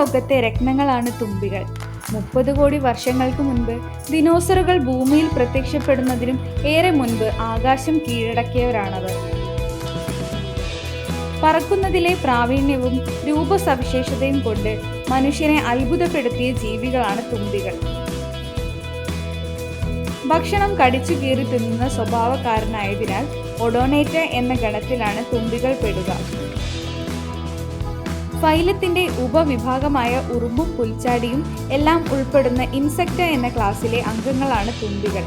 ലോകത്തെ രത്നങ്ങളാണ് തുമ്പികൾ. മുപ്പത് കോടി വർഷങ്ങൾക്ക് മുൻപ് ദിനോസറുകൾ ഭൂമിയിൽ പ്രത്യക്ഷപ്പെടുന്നതിനും ഏറെ മുൻപ് ആകാശം കീഴടക്കിയവരാണവർ. പറക്കുന്നതിലെ പ്രാവീണ്യവും രൂപസവിശേഷതയും കൊണ്ട് മനുഷ്യനെ അത്ഭുതപ്പെടുത്തിയ ജീവികളാണ് തുമ്പികൾ. ഭക്ഷണം കടിച്ചു കീറി തിന്നുന്ന സ്വഭാവക്കാരനായതിനാൽ ഒഡോനേറ്റ എന്ന ഗണത്തിലാണ് തുമ്പികൾ പെടുക. ഫൈലത്തിന്റെ ഉപവിഭാഗമായ ഉറുമ്പും പുൽച്ചാടിയും എല്ലാം ഉൾപ്പെടുന്ന ഇൻസെക്ട എന്ന ക്ലാസ്സിലെ അംഗങ്ങളാണ് തുമ്പികൾ.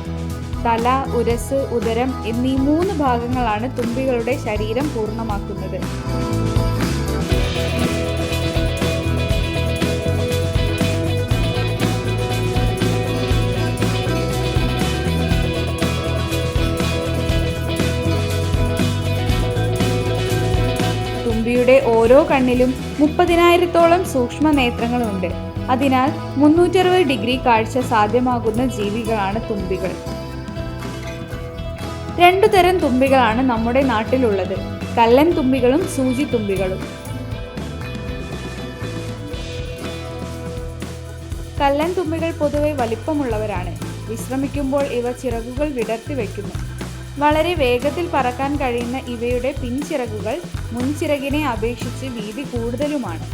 തല ഉരസ് ഉദരം എന്നീ മൂന്ന് ഭാഗങ്ങളാണ് തുമ്പികളുടെ ശരീരം പൂർണമാക്കുന്നത്. തുമ്പിയുടെ ഓരോ കണ്ണിലും മുപ്പതിനായിരത്തോളം സൂക്ഷ്മ നേത്രങ്ങളുണ്ട്. അതിനാൽ മുന്നൂറ്ററുപത് ഡിഗ്രി കാഴ്ച സാധ്യമാകുന്ന ജീവികളാണ് തുമ്പികൾ. രണ്ടു തരം തുമ്പികളാണ് നമ്മുടെ നാട്ടിലുള്ളത്. കല്ലൻ തുമ്പികളും സൂചി തുമ്പികളും. കല്ലൻ തുമ്പികൾ പൊതുവെ വലിപ്പമുള്ളവരാണ്. വിശ്രമിക്കുമ്പോൾ ഇവ ചിറകുകൾ വിടർത്തി വയ്ക്കുന്നു. വളരെ വേഗത്തിൽ പറക്കാൻ കഴിയുന്ന ഇവയുടെ പിൻചിറകുകൾ മുൻചിറകിനെ അപേക്ഷിച്ച് വീതി കൂടുതലുമാണ്.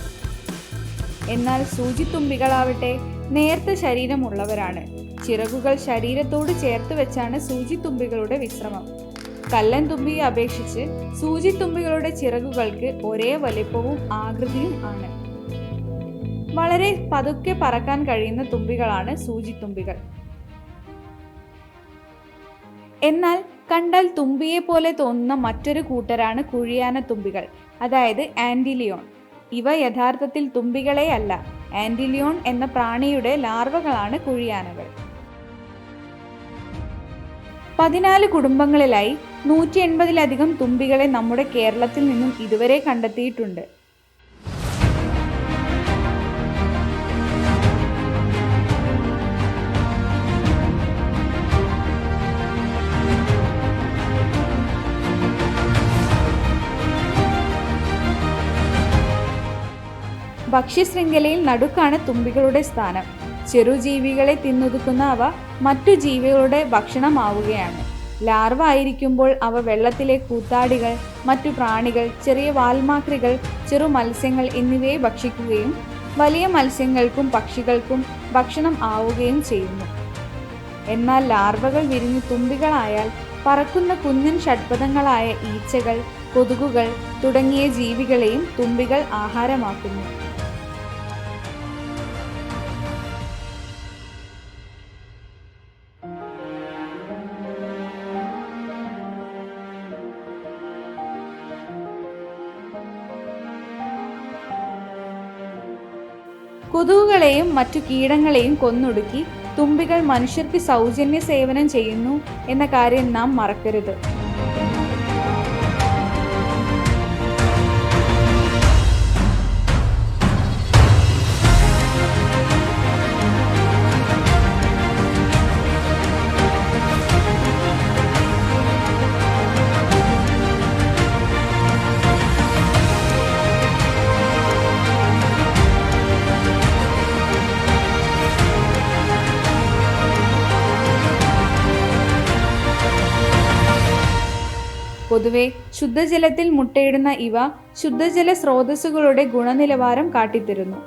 എന്നാൽ സൂചിത്തുമ്പികളാവട്ടെ നേർത്ത ശരീരമുള്ളവരാണ്. ചിറകുകൾ ശരീരത്തോട് ചേർത്ത് വെച്ചാണ് സൂചിത്തുമ്പികളുടെ വിശ്രമം. കല്ലൻ തുമ്പിയെ അപേക്ഷിച്ച് സൂചിത്തുമ്പികളുടെ ചിറകുകൾക്ക് ഒരേ വലിപ്പവും ആകൃതിയും ആണ്. വളരെ പതുക്കെ പറക്കാൻ കഴിയുന്ന തുമ്പികളാണ് സൂചിത്തുമ്പികൾ. എന്നാൽ കണ്ടാൽ തുമ്പിയെ പോലെ തോന്നുന്ന മറ്റൊരു കൂട്ടരാണ് കുഴിയാന തുമ്പികൾ അതായത് ആന്റിലിയോൺ ഇവ യഥാർത്ഥത്തിൽ തുമ്പികളെ അല്ല ആന്റിലിയോൺ എന്ന പ്രാണിയുടെ ലാർവകളാണ് കുഴിയാനകൾ. പതിനാല് കുടുംബങ്ങളിലായി നൂറ്റി എൺപതിലധികം തുമ്പികളെ നമ്മുടെ കേരളത്തിൽ നിന്നും ഇതുവരെ കണ്ടെത്തിയിട്ടുണ്ട്. ഭക്ഷ്യശൃംഖലയിൽ നടുക്കാണ് തുമ്പികളുടെ സ്ഥാനം. ചെറുജീവികളെ തിന്നൊതുക്കുന്ന അവ മറ്റു ജീവികളുടെ ഭക്ഷണമാവുകയാണ്. ലാർവ ആയിരിക്കുമ്പോൾ അവ വെള്ളത്തിലെ കൂത്താടികൾ മറ്റു പ്രാണികൾ ചെറിയ വാൽമാക്രികൾ ചെറു മത്സ്യങ്ങൾ എന്നിവയെ ഭക്ഷിക്കുകയും വലിയ മത്സ്യങ്ങൾക്കും പക്ഷികൾക്കും ഭക്ഷണം ആവുകയും ചെയ്യുന്നു. എന്നാൽ ലാർവകൾ വിരിഞ്ഞ് തുമ്പികളായാൽ പറക്കുന്ന കുഞ്ഞൻ ഷഡ്പഥങ്ങളായ ഈച്ചകൾ കൊതുകുകൾ തുടങ്ങിയ ജീവികളെയും തുമ്പികൾ ആഹാരമാക്കുന്നു. കൊതുകുകളെയും മറ്റു കീടങ്ങളെയും കൊന്നൊടുക്കി തുമ്പികൾ മനുഷ്യർക്ക് സൗജന്യ സേവനം ചെയ്യുന്നു എന്ന കാര്യം നാം മറക്കരുത്. പൊതുവെ ശുദ്ധജലത്തിൽ മുട്ടയിടുന്ന ഇവ ശുദ്ധജല സ്രോതസ്സുകളുടെ ഗുണനിലവാരം കാട്ടിത്തരുന്നു.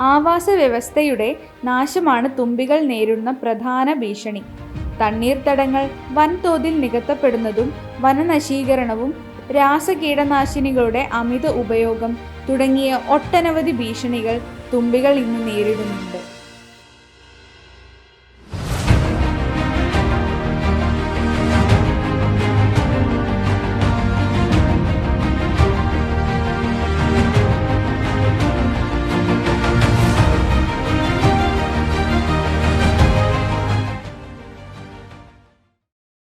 ആവാസ വ്യവസ്ഥയുടെ നാശമാണ് തുമ്പികൾ നേരിടുന്ന പ്രധാന ഭീഷണി. തണ്ണീർത്തടങ്ങൾ വൻതോതിൽ നികത്തപ്പെടുന്നതും വനനശീകരണവും രാസകീടനാശിനികളുടെ അമിത ഉപയോഗം തുടങ്ങിയ ഒട്ടനവധി ഭീഷണികൾ തുമ്പികൾ ഇന്ന് നേരിടുന്നുണ്ട്.